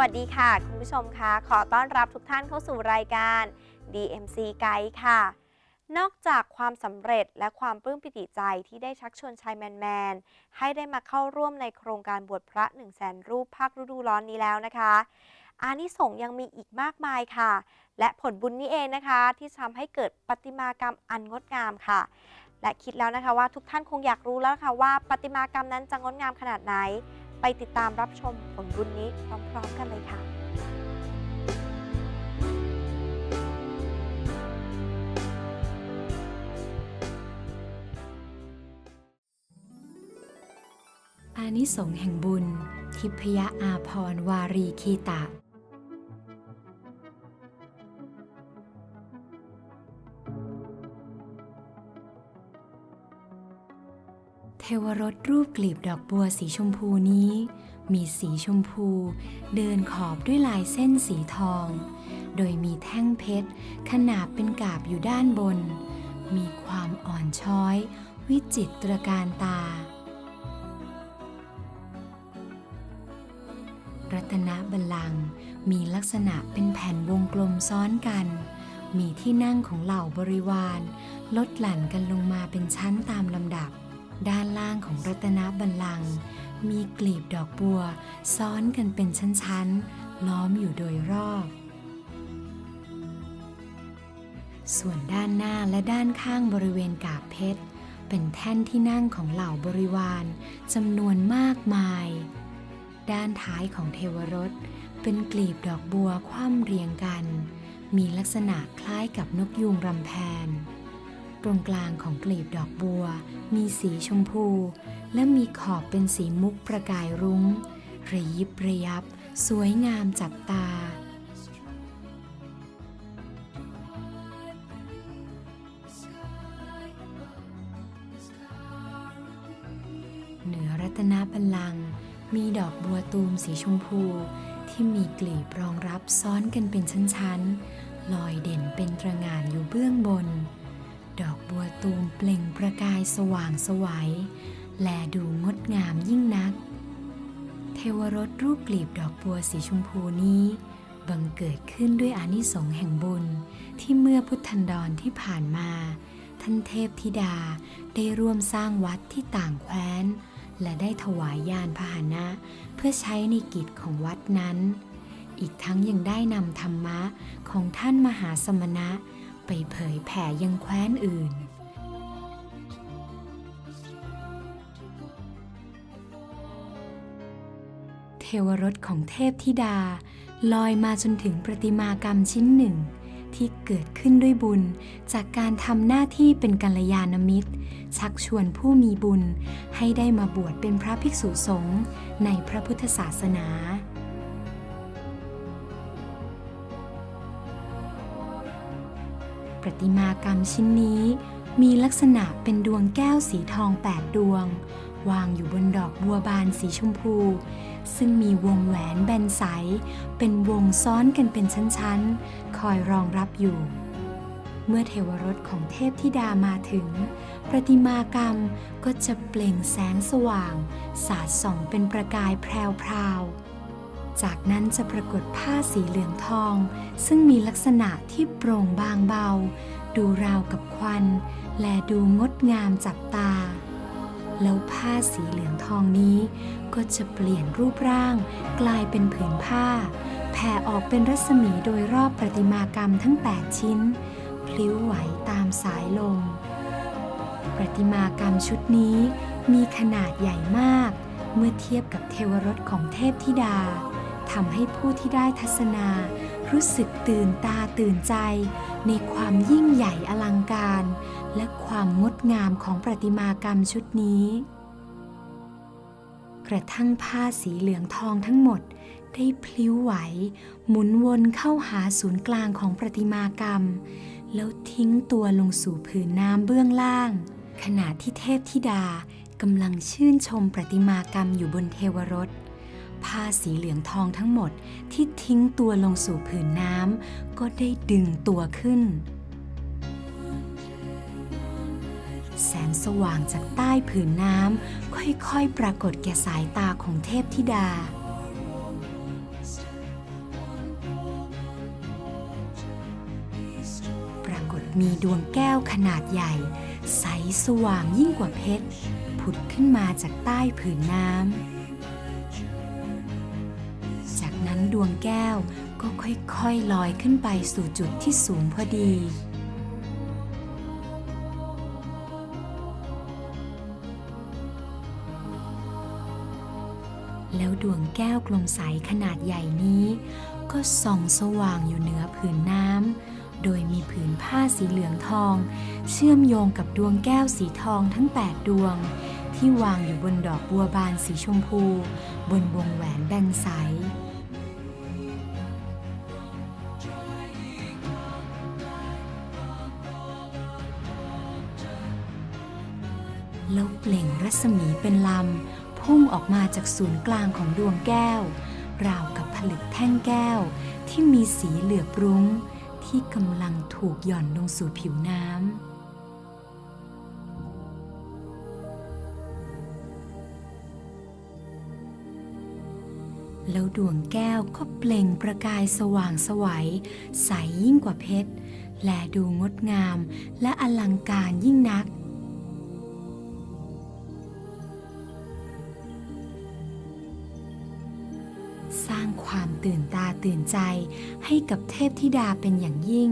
สวัสดีค่ะ คุณผู้ชมคะขอต้อนรับทุกท่านเข้าสู่รายการ DMC Guide ค่ะ นอกจากความสำเร็จและความปลื้มปิติใจที่ได้ชักชวนชายแมนๆ ให้ได้มาเข้าร่วมในโครงการบวชพระ 1 0 0 0 0แสนรูปภาคฤดูร้อนนี้แล้วนะคะ อานิสงส์ยังมีอีกมากมายค่ะ และผลบุญนี้เองนะคะ ที่ทำให้เกิดประติมากรรมอันงดงามค่ะ และคิดแล้วนะคะว่าทุกท่านคงอยากรู้แล้วค่ะว่าประติมากรรมนั้นจะงดงามขนาดไหน ไปติดตามรับชมผลบุญนี้พร้อมๆกันเลยค่ะอานิสงส์แห่งบุญ ทิพยอาพรวารีคีตะ วรสรูปกลีบดอกบัวสีชมพูนี้ มีสีชมพู เดินขอบด้วยลายเส้นสีทอง โดยมีแท่งเพชร ขนาบเป็นกาบอยู่ด้านบน มีความอ่อนช้อย วิจิตรการตา รัตนบัลลังก์มีลักษณะเป็นแผ่นวงกลมซ้อนกัน มีที่นั่งของเหล่าบริวาร ลดหลั่นกันลงมาเป็นชั้นตามลำดับ ด้านล่างของรัตนบัลลังก์มีกลีบดอกบัว ซ้อนกันเป็นชั้น ๆ ล้อมอยู่โดยรอบ ส่วนด้านหน้าและด้านข้างบริเวณกาบเพชร เป็นแท่นที่นั่งของเหล่าบริวารจำนวนมากมาย ด้านท้ายของเทวรสเป็นกลีบดอกบัวคว่ำเรียงกัน มีลักษณะคล้ายกับนกยูงรำแพน ตรงกลางของกลีบดอกบัว มีสีชมพู และมีขอบเป็นสีมุกประกายรุง้ง ระยิบระยับ สวยงามจับตา เหนือรัตนบัลลังก์มีดอกบัวตูมสีชมพู ที่มีกลีบรองรับซ้อนกันเป็นชั้นๆลอยเด่นเป็นตระงานอยู่เบื้องบน ดอกบัวตูมเปล่งประกายสว่างสวัย แลดูงดงามยิ่งนัก เทวรสรูปกลีบดอกบัวสีชมพูนี้ บังเกิดขึ้นด้วยอานิสงส์แห่งบุญที่เมื่อพุทธันดรที่ผ่านมา ท่านเทพธิดาได้ร่วมสร้างวัดที่ต่างแคว้น และได้ถวายยานพาหนะเพื่อใช้ในกิจของวัดนั้น อีกทั้งยังได้นำธรรมะของท่านมหาสมณะ ไปเผยแผ่ยังแคว้นอื่น เทวรสของเทพธิดาลอยมาจนถึงประติมากรรมชิ้นหนึ่ง ที่เกิดขึ้นด้วยบุญ จากการทำหน้าที่เป็นกัลยาณมิตร ชักชวนผู้มีบุญให้ได้มาบวชเป็นพระภิกษุสงฆ์ในพระพุทธศาสนา ประติมากรรมชิ้นนี้มีลักษณะเป็นดวงแก้วสีทองแปดดวง วางอยู่บนดอกบัวบานสีชมพู ซึ่งมีวงแหวนแบนใส เป็นวงซ้อนกันเป็นชั้นๆ คอยรองรับอยู่ เมื่อเทวรสของเทพธิดามาถึง ประติมากรรมก็จะเปล่งแสงสว่าง สาดส่องเป็นประกายแพรวๆ จากนั้นจะปรากฏผ้าสีเหลืองทอง ซึ่งมีลักษณะที่โปร่งบางเบา ดูราวกับควัน และดูงดงามจับตา แล้วผ้าสีเหลืองทองนี้ ก็จะเปลี่ยนรูปร่าง กลายเป็นผืนผ้า แผ่ออกเป็นรัศมีโดยรอบประติมากรรมทั้ง 8 ชิ้น พลิ้วไหวตามสายลม ประติมากรรมชุดนี้มีขนาดใหญ่มากเมื่อเทียบกับเทวรสของเทพธิดา ทำให้ผู้ที่ได้ทัศนา รู้สึกตื่นตาตื่นใจ ในความยิ่งใหญ่อลังการ และความงดงามของประติมากรรมชุดนี้ กระทั่งผ้าสีเหลืองทองทั้งหมดได้พลิ้วไหว หมุนวนเข้าหาศูนย์กลางของประติมากรรม แล้วทิ้งตัวลงสู่ผืนน้ำเบื้องล่าง ขณะที่เทพธิดากำลังชื่นชมประติมากรรมอยู่บนเทวรส ผ้าสีเหลืองทองทั้งหมดที่ทิ้งตัวลงสู่ผืนน้ำก็ได้ดึงตัวขึ้น แสงสว่างจากใต้ผืนน้ำค่อยๆ ปรากฏแก่สายตาของเทพธิดาปรากฏมีดวงแก้วขนาดใหญ่ ใสสว่างยิ่งกว่าเพชร ผุดขึ้นมาจากใต้ผืนน้ำ ดวงแก้วก็ค่อยๆลอยขึ้นไปสู่จุดที่สูงพอดี แล้วดวงแก้วกลมใสขนาดใหญ่นี้ ก็ส่องสว่างอยู่เหนือผืนน้ำ โดยมีผืนผ้าสีเหลืองทอง เชื่อมโยงกับดวงแก้วสีทองทั้ง 8 ดวงที่วางอยู่บนดอกบัวบานสีชมพู บนวงแหวนแบนใส แล้วเปล่งรัศมีเป็นลำ พุ่งออกมาจากศูนย์กลางของดวงแก้ว ราวกับผลึกแท่งแก้ว ที่มีสีเหลือบรุ้ง ที่กำลังถูกหย่อนลงสู่ผิวน้ำแล้วดวงแก้วก็เปล่งประกายสว่างไสวัยใสยิ่งกว่าเพชร และดูงดงามและอลังการยิ่งนัก ความตื่นตาตื่นใจให้กับเทพธิดาเป็นอย่างยิ่ง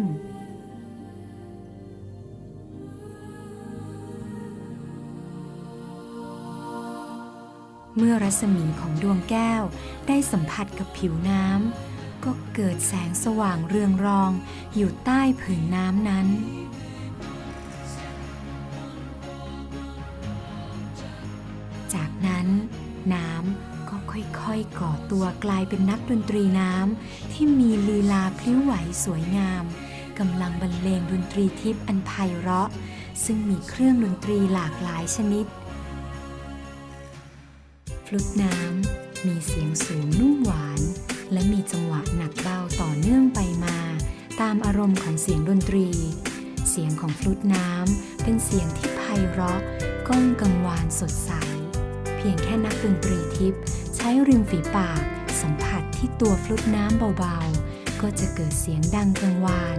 เมื่อรัศมีของดวงแก้วได้สัมผัสกับผิวน้ำก็เกิดแสงสว่างเรืองรองอยู่ใต้ผืนน้ำนั้น ค่อยๆก่อตัวกลายเป็นนักดนตรีน้ำที่มีลีลาพลิ้วไหวสวยงามกำลังบรรเลงดนตรีทิพย์อันไพเราะ ซึ่งมีเครื่องดนตรีหลากหลายชนิด ฟลุตน้ำมีเสียงสูงนุ่มหวาน และมีจังหวะหนักเบาต่อเนื่องไปมา ตามอารมณ์ของเสียงดนตรี เสียงของฟลุตน้ำเป็นเสียงที่ไพเราะก้องกังวานสดใส เพียงแค่นักดนตรีทิพย์ ช้ริมฝีปาก สัมผัสที่ตัวฟลุตน้ำเบาๆ ก็จะเกิดเสียงดังกังวาน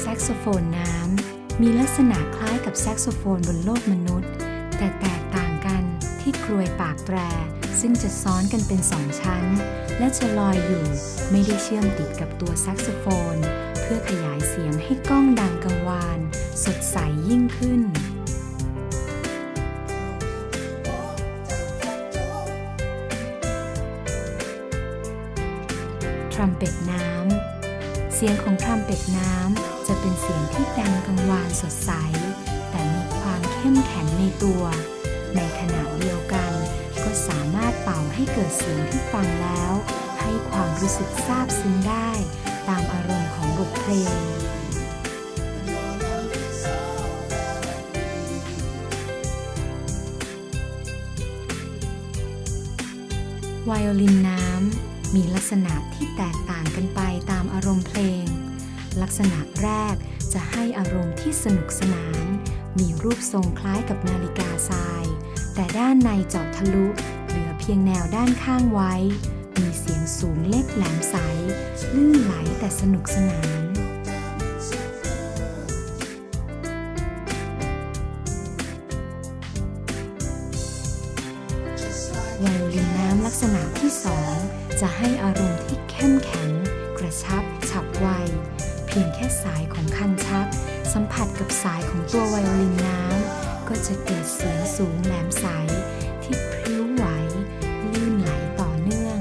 แซกโซโฟนน้ำ มีลักษณะคล้ายกับแซกโซโฟนบนโลกมนุษย์ แต่แตกต่างกันที่กรวยปากแตร ซึ่งจะซ้อนกันเป็นสองชั้น และจะลอยอยู่ไม่ได้เชื่อมติดกับตัวแซกโซโฟน เพื่อขยายเสียงให้ก้องดังกังวาน สดใสยิ่งขึ้น รัมเป็ตน้ำ เสียงของทรัมเป็ตน้ำจะเป็นเสียงที่ดังกังวานสดใส แต่มีความเข้มแข็งในตัว ในขณะเดียวกัน ก็สามารถเป่าให้เกิดเสียงที่ฟังแล้ว ให้ความรู้สึกซาบซึ้งได้ ตามอารมณ์ของบทเพลงไวโอลินน้ำ มีลักษณะที่แตกต่างกันไปตามอารมณ์เพลง ลักษณะแรกจะให้อารมณ์ที่สนุกสนาน มีรูปทรงคล้ายกับนาฬิกาทราย แต่ด้านในเจาะทะลุ เหลือเพียงแนวด้านข้างไว้ มีเสียงสูงเล็กแหลมใส ลื่นไหลแต่สนุกสนาน ที่สองจะให้อารมณ์ที่เข้มแข็ง กระชับ ฉับไว เพียงแค่สายของคันชัก สัมผัสกับสายของตัวไวโอลินน้ำก็จะเกิดเสียงสูงแหลมใสที่พริ้วไหวลื่นไหลต่อเนื่อง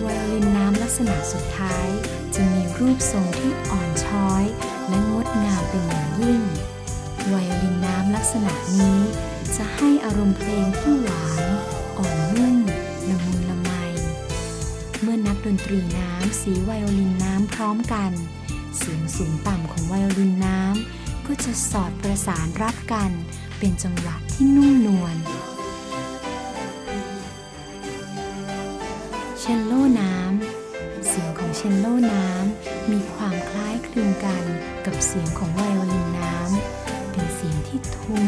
ไวโอลินน้ำลักษณะสุดท้าย จะมีรูปทรงที่อ่อนช้อย งามเป็นอย่างยิ่ง ไวโอลินน้ำลักษณะนี้ จะให้อารมณ์เพลงที่หวาน อ่อนนุ่มละมุนละไม เมื่อนักดนตรีน้ำสีไวโอลินน้ำพร้อมกัน เสียงสูงต่ำของไวโอลินน้ำก็จะสอดประสานรับกัน เป็นจังหวะที่นุ่มนวลเชลโลน้ำ เชลโลน้ำ มีความคล้ายคลึงกันกับเสียงของไวโอลินน้ำ เป็นเสียงที่ทุ้ม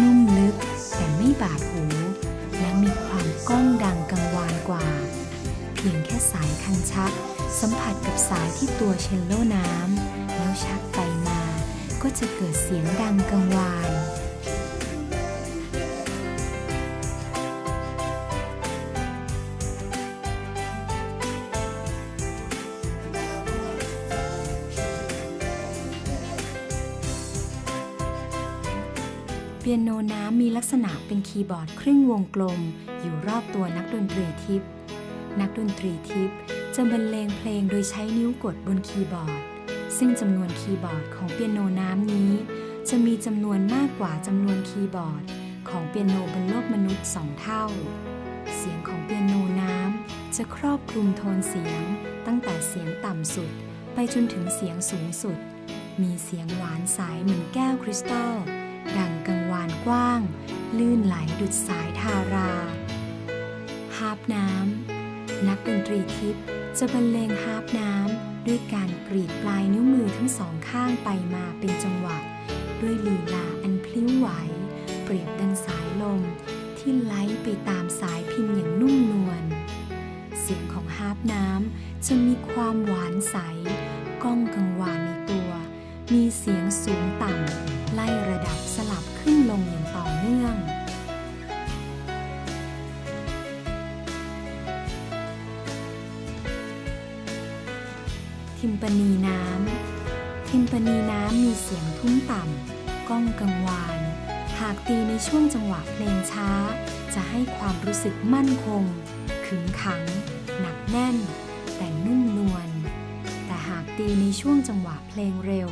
นุ่มลึก แต่ไม่บาดหู และมีความก้องดังกังวานกว่า เพียงแคันชัก สัมผัสกับสายที่ตัวเชลโลน้ำ แล้วชักไปมา ก็จะเกิดเสียงดังกังวาน ยโนน้ำมีลักษณะเป็นคีย์บอร์ดครึ่งวงกลม อยู่รอบตัวนักดนตรีทิพย์นักดนตรีทิพย์จะบรรเลงเพลงโดยใช้นิ้วกดบนคีย์บอร์ด ซึ่งจำนวนคีย์บอร์ดของเปียโนน้ำนี้ จะมีจำนวนมากกว่าจำนวนคีย์บอร์ด ของเปียโนบนโลกมนุษย์สองเท่า เสียงของเปียโนน้ำจะครอบคลุมโทนเสียง ตั้งแต่เสียงต่ำสุด ไปจนถึงเสียงสูงสุด มีเสียงหวานใสเหมือนแก้วคริสตัล ดังกังวานกว้าง ลื่นไหลดุดสายทารา ฮาร์ปน้ำ นักดนตรีทิพย์จะบรรเลงฮาร์ปน้ำ ด้วยการกรีดปลายนิ้วมือทั้งสองข้างไปมาเป็นจังหวะ ด้วยลีลาอันพลิ้วไหว เปรียบดังสายลม ที่ไหลไปตามสายพินอย่างนุ่มนวล เสียงของฮาร์ปน้ำจะมีความหวานใส ก้องกังวาน มีเสียงสูงต่ำไล่ระดับสลับขึ้นลงอย่างต่อเนื่อง ทิมปานีน้ำ ทิมปานีน้ำมีเสียงทุ้มต่ำก้องกังวาน หากตีในช่วงจังหวะเพลงช้า จะให้ความรู้สึกมั่นคง ขึงขัง หนักแน่น แต่นุ่มนวลแต่หากตีในช่วงจังหวะเพลงเร็ว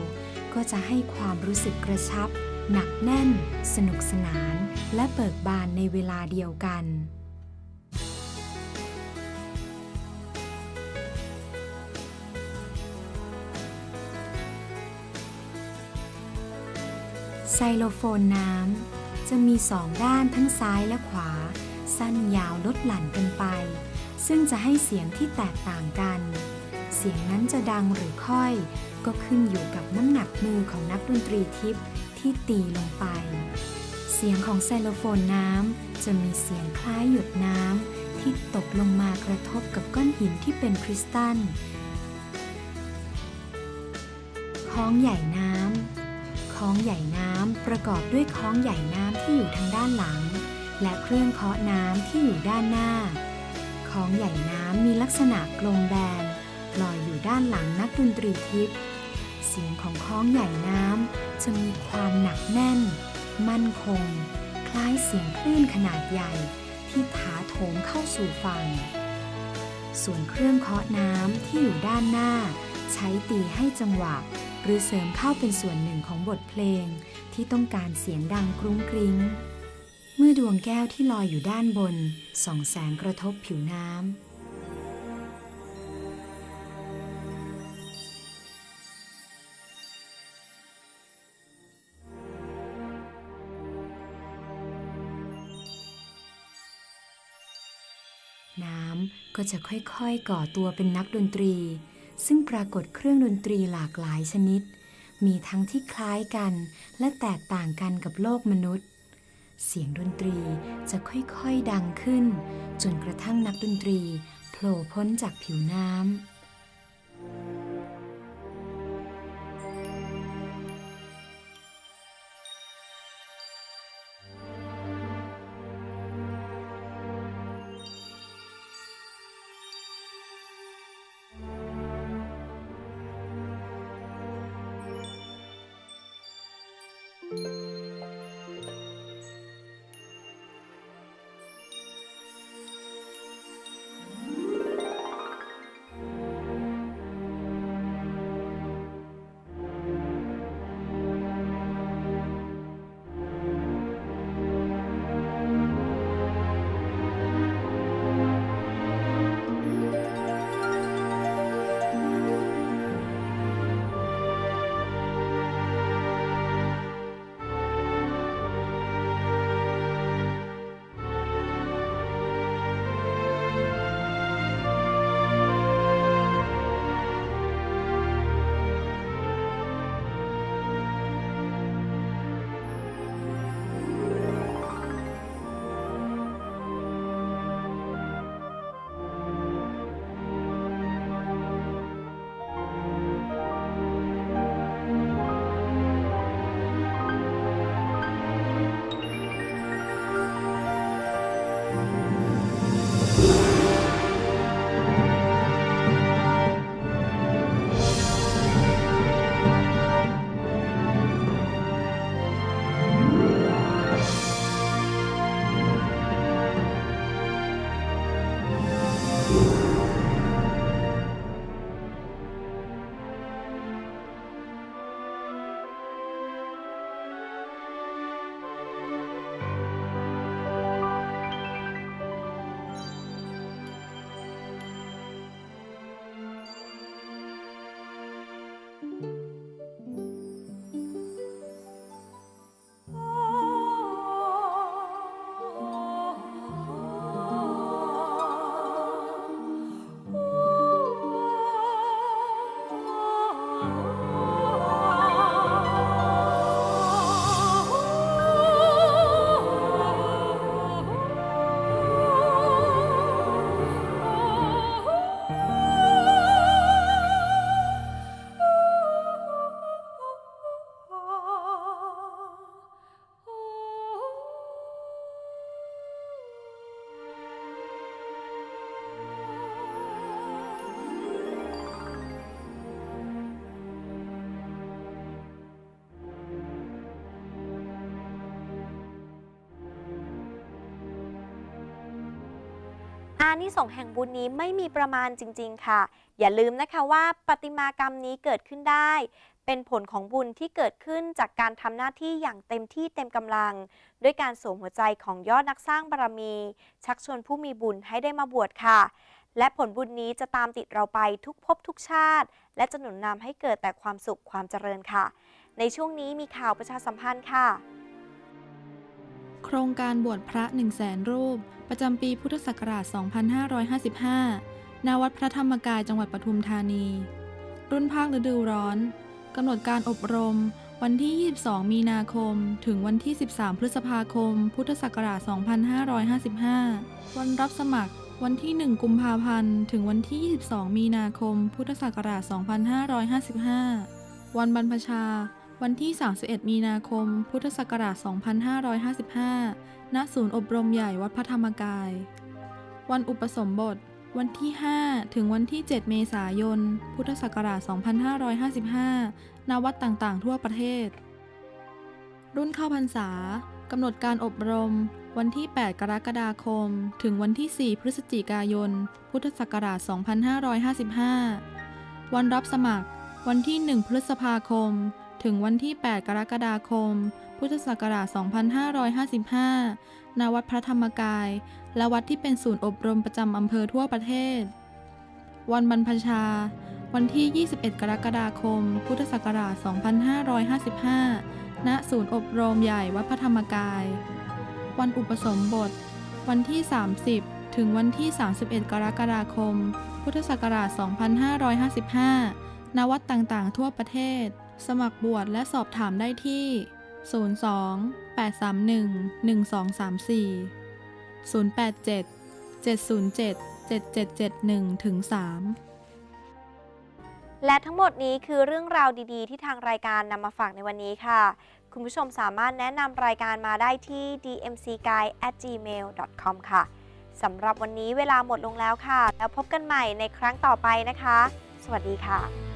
ก็จะให้ความรู้สึกกระชับ หนักแน่น สนุกสนาน และเบิกบานในเวลาเดียวกัน ไซโลโฟนน้ำ จะมีสองด้านทั้งซ้ายและขวา สั้นยาวลดหลั่นกันไป ซึ่งจะให้เสียงที่แตกต่างกัน เสียงนั้นจะดังหรือค่อย ก็ขึ้นอยู่กับน้ำหนักมือของนักดนตรีทิพย์ที่ตีลงไป เสียงของไซโลโฟนน้ำจะมีเสียงคล้ายหยดน้ำที่ตกลงมากระทบกับก้อนหินที่เป็นคริสตัลค้องใหญ่น้ำค้องใหญ่น้ำประกอบด้วยค้องใหญ่น้ำที่อยู่ทางด้านหลัง และเครื่องเคาะน้ำที่อยู่ด้านหน้าค้องใหญ่น้ำมีลักษณะกลมแบนลอยอยู่ด้านหลังนักดนตรีทิพย์ เสียงของค้องใหญ่น้ำจะมีความหนักแน่น มั่นคง คล้ายเสียงคลื่นขนาดใหญ่ที่ถาโถมเข้าสู่ฝั่ง ส่วนเครื่องเคาะน้ำที่อยู่ด้านหน้า ใช้ตีให้จังหวะ หรือเสริมเข้าเป็นส่วนหนึ่งของบทเพลง ที่ต้องการเสียงดังกรุ้งกริ้ง เมื่อดวงแก้วที่ลอยอยู่ด้านบนส่องแสงกระทบผิวน้ำ ก็จะค่อยๆ ก่อตัวเป็นนักดนตรี ซึ่งปรากฏเครื่องดนตรีหลากหลายชนิด มีทั้งที่คล้ายกันและแตกต่างกันกับโลกมนุษย์ เสียงดนตรีจะค่อยๆดังขึ้น จนกระทั่งนักดนตรีโผล่พ้นจากผิวน้ำ อานิสงส์แห่งบุญนี้ไม่มีประมาณจริง ๆ ค่ะ อย่าลืมนะคะว่าประติมากรรมนี้เกิดขึ้นได้ เป็นผลของบุญที่เกิดขึ้นจากการทำหน้าที่อย่างเต็มที่เต็มกำลัง ด้วยการสวมหัวใจของยอดนักสร้างบารมี ชักชวนผู้มีบุญให้ได้มาบวชค่ะ และผลบุญนี้จะตามติดเราไปทุกภพทุกชาติ และจะหนุนนำให้เกิดแต่ความสุขความเจริญค่ะ ในช่วงนี้มีข่าวประชาสัมพันธ์ค่ะ โครงการบวชพระ1 0 0 0 0แสนรูป ประจำปีพุทธศักราช 2555 ณ วัดพระธรรมกายจังหวัดปทุมธานี รุ่นภาคฤดูร้อน กำหนดการอบรม วันที่ 22 มีนาคม ถึงวันที่ 13 พฤษภาคม พุทธศักราช 2555 วันรับสมัคร วันที่ 1 กุมภาพันธ์ ถึงวันที่ 22 มีนาคม พุทธศักราช 2555 วันบรรพชา วันที่ 31 มีนาคม พุทธศักราช 2555 ณ ศูนย์อบรมใหญ่วัดพระธรรมกาย วันอุปสมบท วันที่ 5 ถึงวันที่ 7 เมษายน พุทธศักราช 2555 ณ วัดต่างๆ ทั่วประเทศ รุ่นเข้าพรรษากำหนดการอบรม วันที่ 8 กรกฎาคม ถึงวันที่ 4 พฤศจิกายน พุทธศักราช 2555 วันรับสมัคร วันที่ 1 พฤษภาคม ถึงวันที่ 8 กรกฎาคม พุทธศักราช 2555 ณ วัดพระธรรมกาย และวัดที่เป็นศูนย์อบรมประจำอำเภอทั่วประเทศ วันบรรพชา วันที่ 21 กรกฎาคม พุทธศักราช 2555 ณ ศูนย์อบรมใหญ่วัดพระธรรมกาย วันอุปสมบท วันที่ 30 ถึงวันที่ 31 กรกฎาคม พุทธศักราช 2555 ณ วัดต่างๆ ทั่วประเทศ สมัครบวชและสอบถามได้ที่ 02 831 1234 087 707 7771ถึง3และทั้งหมดนี้คือเรื่องราวดีๆ ที่ทางรายการนำมาฝากในวันนี้ค่ะ คุณผู้ชมสามารถแนะนำรายการมาได้ที่ dmcguide@gmail.com ค่ะสำหรับวันนี้เวลาหมดลงแล้วค่ะ แล้วพบกันใหม่ในครั้งต่อไปนะคะ สวัสดีค่ะ